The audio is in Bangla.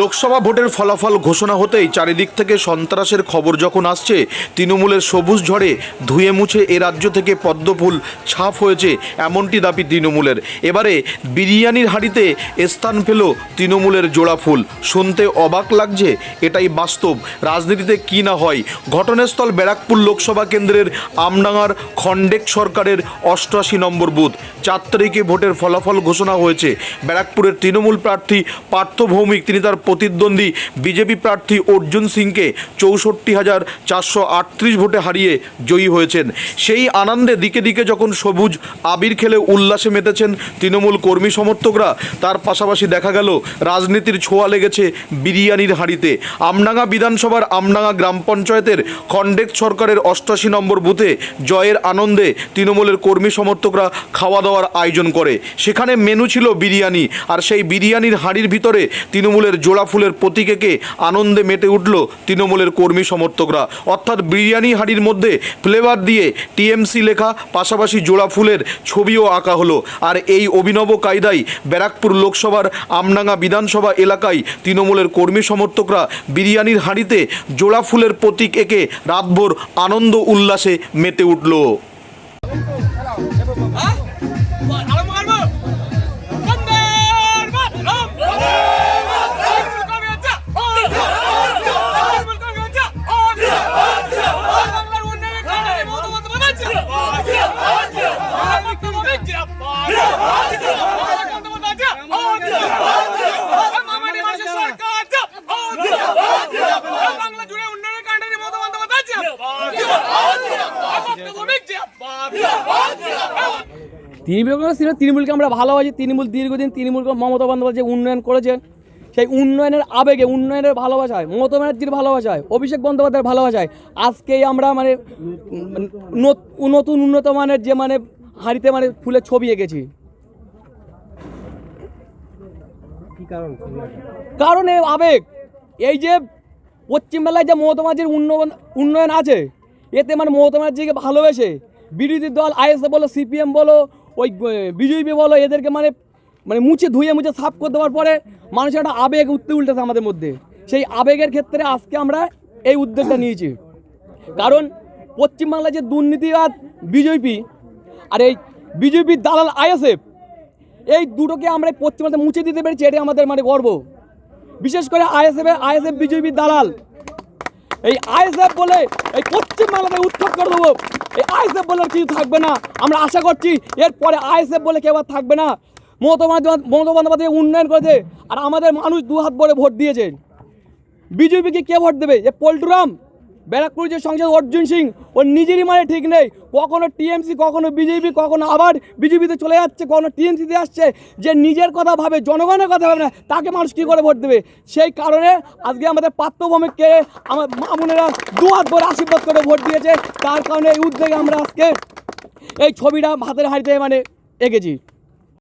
লোকসভা ভোটের ফলাফল ঘোষণা হতেই চারিদিক থেকে সন্ত্রাসের খবর যখন আসছে, তৃণমূলের সবুজ ঝড়ে ধুয়ে মুছে এ রাজ্য থেকে পদ্মফুল ছাপ হয়েছে এমনটি দাবি তৃণমূলের। এবারে বিরিয়ানির হাঁড়িতে স্থান পেল তৃণমূলের জোড়া ফুল। শুনতে অবাক লাগছে, এটাই বাস্তব। রাজনীতিতে কি না হয়? ঘটনাস্থল ব্যারাকপুর লোকসভা কেন্দ্রের আমডাঙ্গার খণ্ডেক সরকারের অষ্টআশি নম্বর বুথ। চার তারিখে ভোটের ফলাফল ঘোষণা হয়েছে। ব্যারাকপুরের তৃণমূল প্রার্থী পার্থ ভৌমিক তিনি তার প্রতিদ্বন্দ্বী বিজেপি প্রার্থী অর্জুন সিংকে চৌষট্টি হাজার চারশো আটত্রিশ ভোটে হারিয়ে জয়ী হয়েছেন। সেই আনন্দে দিকে দিকে যখন সবুজ আবির খেলে উল্লাসে মেতেছেন তৃণমূল কর্মী সমর্থকরা, তার পাশাপাশি দেখা গেল রাজনীতির ছোঁয়া লেগেছে বিরিয়ানির হাঁড়িতে। আমডাঙ্গা বিধানসভার আমডাঙ্গা গ্রাম পঞ্চায়েতের খণ্ডেক সরকারের অষ্টাশি নম্বর বুথে জয়ের আনন্দে তৃণমূলের কর্মী সমর্থকরা খাওয়া দাওয়ার আয়োজন করে। সেখানে মেনু ছিল বিরিয়ানি, আর সেই বিরিয়ানির হাঁড়ির ভিতরে তৃণমূলের জোড়া ফুলের প্রতীকেকে আনন্দে মেতে উঠল তৃণমূলের কর্মী সমর্থকরা। অর্থাৎ বিরিয়ানি হাঁড়ির মধ্যে ফ্লেভার দিয়ে টিএমসি লেখা, পাশাপাশি জোড়া ফুলের ছবিও আঁকা হলো। আর এই অভিনব কায়দায় ব্যারাকপুর লোকসভার আমডাঙ্গা বিধানসভা এলাকায় তৃণমূলের কর্মী সমর্থকরা বিরিয়ানির হাঁড়িতে জোড়া ফুলের প্রতীক এঁকে রাতভর আনন্দ উল্লাসে মেতে উঠল। তৃণমূল ছিল তৃণমূলকে আমরা ভালোবাসি। তৃণমূল দীর্ঘদিন তৃণমূলকে মমতা বন্দ্যোপাধ্যায় যে উন্নয়ন করেছেন সেই উন্নয়নের আবেগে উন্নয়নের ভালোবাসায় মমতা ব্যানার্জির ভালোবাসায় অভিষেক বন্দ্যোপাধ্যায়ের ভালোবাসায় আজকেই আমরা মানে নতুন উন্নত মানের যে মানে হাঁড়িতে মানে ফুলের ছবি এঁকেছি। কারণ এই আবেগ। এই যে পশ্চিমবাংলায় যে ব্যানার্জির উন্নয়ন উন্নয়ন আছে, এতে মানে ব্যানার্জিকে ভালোবেসে বিরোধী দল আইএসএ বলো সিপিএম বলো, ওই বিজেপি বলো, এদেরকে মানে মানে মুছে ধুয়ে মুছে সাফ করে দেওয়ার পরে মানুষের একটা আবেগ উঠতে উল্টেছে আমাদের মধ্যে। সেই আবেগের ক্ষেত্রে আজকে আমরা এই উদ্যোগটা নিয়েছি। কারণ পশ্চিমবাংলায় যে দুর্নীতিবাদ বিজেপি আর এই বিজেপির দালাল আইএসএফ এই দুটোকে আমরা পশ্চিমবাংলাতে মুছে দিতে পেরেছি, এটাই আমাদের মানে গর্ব। বিশেষ করে আইএসএফ আইএসএফ বিজেপি দালাল। এই আইএসএফ বলে এই পশ্চিম বাংলাতে উৎখাত করে দেবো। এই আইএসএফ বলে কিছু থাকবে না। আমরা আশা করছি এরপরে আইএসএফ বলে কেউ থাকবে না। মমতা উন্নয়ন করেছে আর আমাদের মানুষ দু হাত বলে ভোট দিয়েছে। বিজেপিকে কে ভোট দেবে? এ পল্টুরাম। ব্যারাকপুর যে সংসদ, অর্জুন সিং ওর নিজেরই মানে ঠিক নেই। কখনো টিএমসি, কখনো বিজেপি, কখনো আবার বিজেপিতে চলে যাচ্ছে, কখনো টিএমসিতে আসছে। যে নিজের কথা ভাবে, জনগণের কথা ভাবে না, তাকে মানুষ কী করে ভোট দেবে? সেই কারণে আজকে আমাদের পাত্রভূমিককে, আমার মা বোনেরা দু হাত ভরে আশীর্বাদ করে ভোট দিয়েছে। তার কারণে এই উদ্যোগে আমরা আজকে এই ছবিটা হাতের হাড়িতে মানে এঁকেছি।